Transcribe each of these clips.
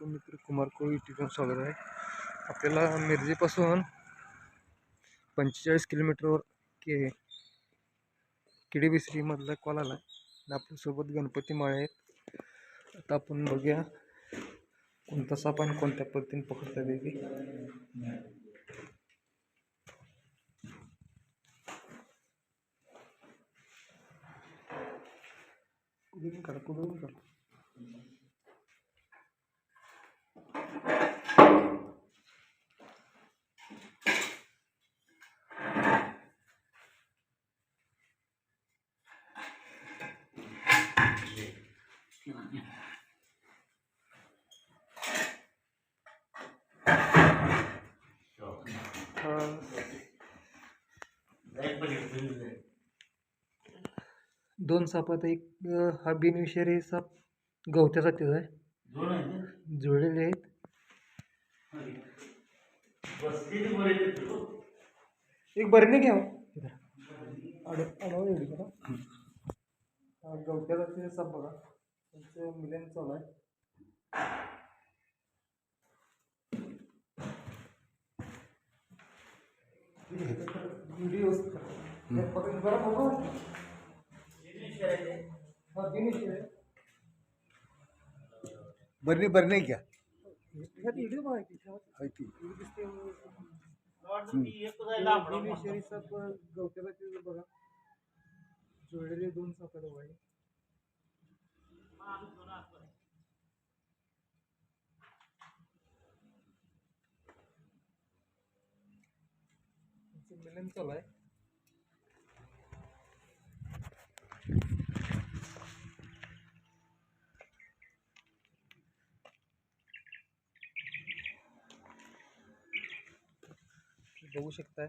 तो मित्र कुमार कोळी युट्यूबवर स्वागत आहे. आपल्याला मिरजेपासून पंचेचाळीस किलोमीटरवर के किडीबिसरीमधला कॉल आला आणि आपल्यासोबत गणपती माळे आहेत. आता आपण बघूया कोणता साप आणि कोणत्या पद्धतीने पकडता येते कुठून काढा कुठून काढा. दोन सापात एक हा बिनविषारी साप गवत्यासाठीच आहे. जुळलेले आहेत. एक बरणी घ्या अडव आड एवढी करा हा साप बघा. त्यांचं मिलन चालू आहे व्हिडिओ पकडून बरं बघू हा बिनविषारी बरणी बरणी घ्या ह्यात व्हिडिओ बघा की ह्यात हाय की. मिलन आहे बघू शकताय.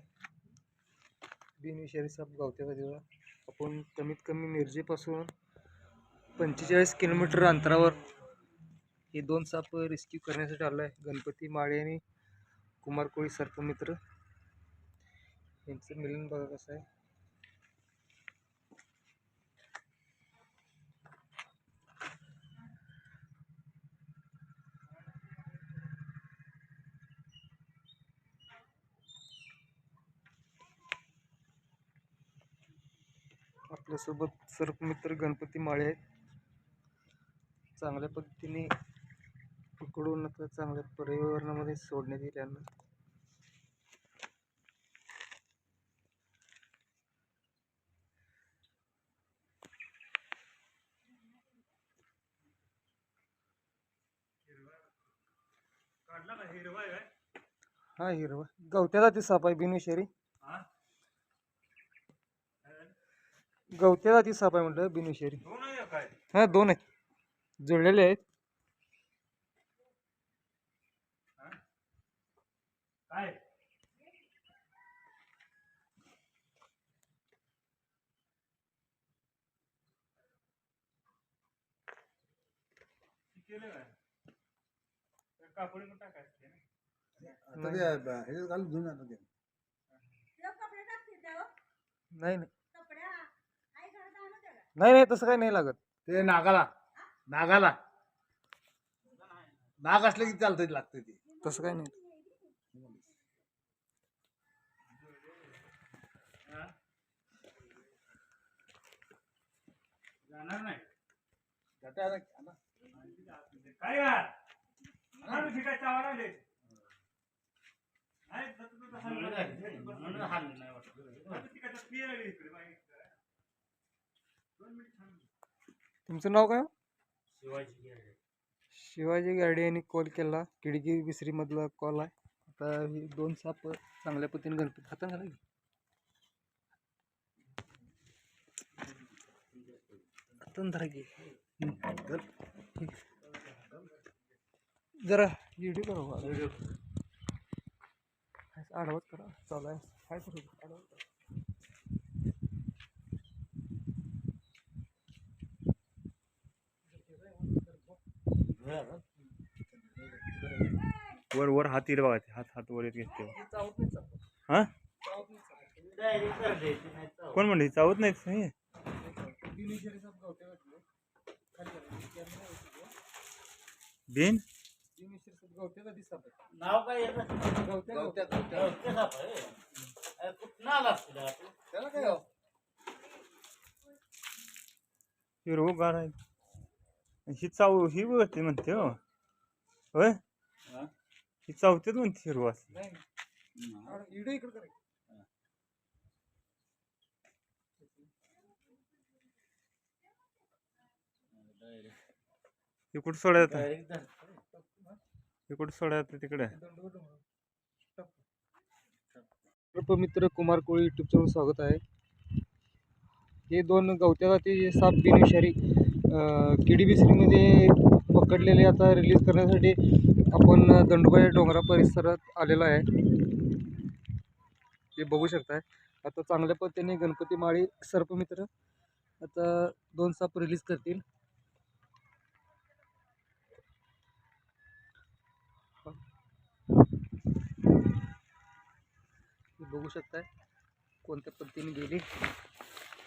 बिनविषारी साप आपण कमीत कमी मिरजेपासून पंचेचाळीस किलोमीटर अंतरावर हे दोन साप रेस्क्यू करण्यासाठी आलं आहे गणपती माळे आणि कुमार कोळी सर्पमित्र. यांचं मिलन बघा कसं आहे. आपल्यासोबत सर्पमित्र गणपती माळे आहेत. चांगल्या पद्धतीने पकडून आता चांगल्या पर्यावरणामध्ये सोडण्यात येईल यांना हा हिरवा. गवत्या जाती साप आहे बिनविषारी गवत्या जाती साप आहे म्हटलं बिनविषारी हा दोन आहेत. जुळलेले आहेत. नाही नाही तसं काही नाही लागत. ते नागाला. नागाला. नाग असलं की चालतं लागतं ते. तसं काही नाही. तुमचं नाव काय शिवाजी गाडी यांनी कॉल केला किडकी विसरीमधला कॉल आहे आता ही दोन साप चांगल्या पद्धतीने गणपती हातात घाला की. धरा की हम्म. धर. ठीक. जरा व्हिडिओ करा आडवत करा चालू आहे काय करू आडवत करा वर वर हात येईल बघा ते. हात हात वर येत घेते हे चावत नाही चावत हा चावत नाही चावत कोण म्हणले चावत नाहीत हे? बिनविषारी साप गावत्या घातले खाली करा. कॅमेरा आहे तिथे. बिन गवत्याचा दिसा नाव काय येतं गवत्या गवत्यात- गवत्या. गवत्यात. गवते साप आहे हा चाव ही वरती म्हणते हो होय हा? ही चावतेच म्हणते हिरवा नाही नाही. इडं इकडं करा. हे कुठं सोडा येतं Direct धर. हे कुठं सोडा येतं तिकडे मित्र कुमार कोळी युट्यूब चॅनल स्वागत आहे हे दोन गवत्या जाती साप बिनविषारी केडीबीसीमध्ये पकडलेले आता रिलीज करण्यासाठी आपण दंडोबाई या डोंगरा परिसरात आलेलो आहे. ते बघू शकताय. आता चांगल्या पद्धतीने गणपती माळी सर्पमित्र आता दोन साप रिलीज करतील. बघू शकताय कोणत्या पद्धतीने गेली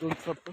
दोन साप.